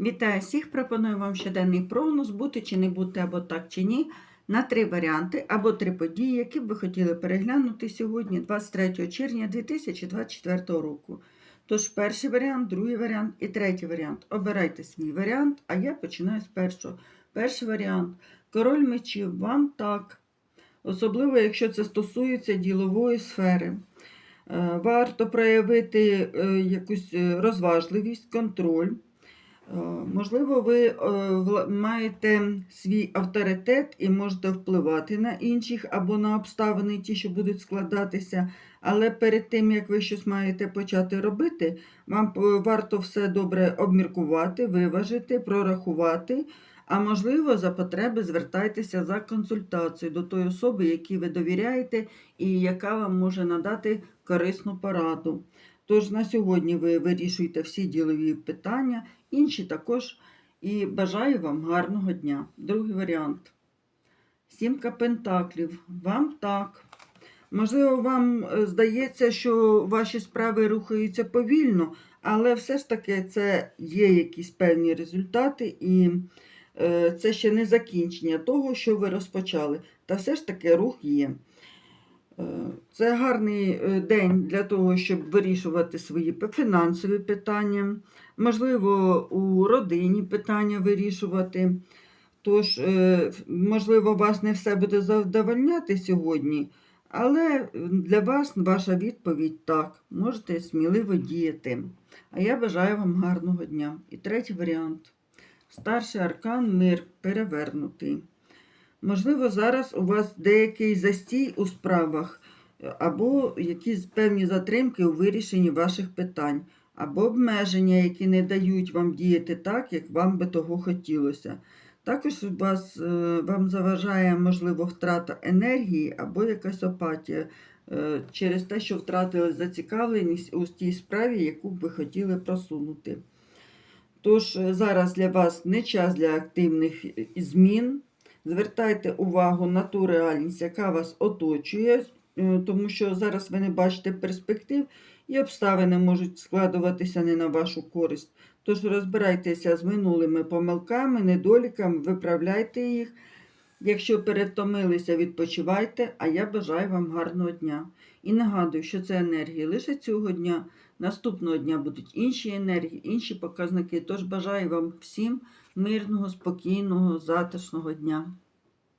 Вітаю всіх! Пропоную вам щоденний прогноз, бути чи не бути, або так чи ні, на три варіанти або три події, які б ви хотіли переглянути сьогодні, 23 червня 2024 року. Тож перший варіант, другий варіант і третій варіант. Обирайте свій варіант, а я починаю з першого. Перший варіант. Король мечів вам так. Особливо, якщо це стосується ділової сфери. Е, Варто проявити е, якусь е, розважливість, контроль. Е, Можливо, ви е, маєте свій авторитет і можете впливати на інших або на обставини, ті, що будуть складатися. Але перед тим, як ви щось маєте почати робити, вам е, варто все добре обміркувати, виважити, прорахувати. А можливо, за потреби звертайтеся за консультацією до тої особи, якій ви довіряєте, і яка вам може надати корисну пораду. Тож на сьогодні ви вирішуєте всі ділові питання, інші також. І бажаю вам гарного дня. Другий варіант. Сімка пентаклів. Вам так. Можливо, вам е, здається, що ваші справи рухаються повільно, але все ж таки це є якісь певні результати, і е, це ще не закінчення того, що ви розпочали. Та все ж таки рух є. Е, Це гарний е, день для того, щоб вирішувати свої фінансові питання, можливо, у родині питання вирішувати. Тож, е, можливо, вас не все буде задовольняти сьогодні, але для вас ваша відповідь так, можете сміливо діяти. А я бажаю вам гарного дня. І третій варіант. Старший аркан мир перевернутий. Можливо, зараз у вас деякий застій у справах, е, або якісь певні затримки у вирішенні ваших питань, або обмеження, які не дають вам діяти так, як вам би того хотілося. Також у вас, е, вам заважає, можливо, втрата енергії або якась апатія е, через те, що втратили зацікавленість у тій справі, яку б ви хотіли просунути. Тож зараз для вас не час для активних змін. Звертайте увагу на ту реальність, яка вас оточує, е, тому що зараз ви не бачите перспектив і обставини можуть складуватися не на вашу користь. Тож розбирайтеся з минулими помилками, недоліками, виправляйте їх. Якщо перевтомилися, відпочивайте, а я бажаю вам гарного дня. І нагадую, що це енергії лише цього дня. Наступного дня будуть інші енергії, інші показники. Тож бажаю вам всім мирного, спокійного, затишного дня.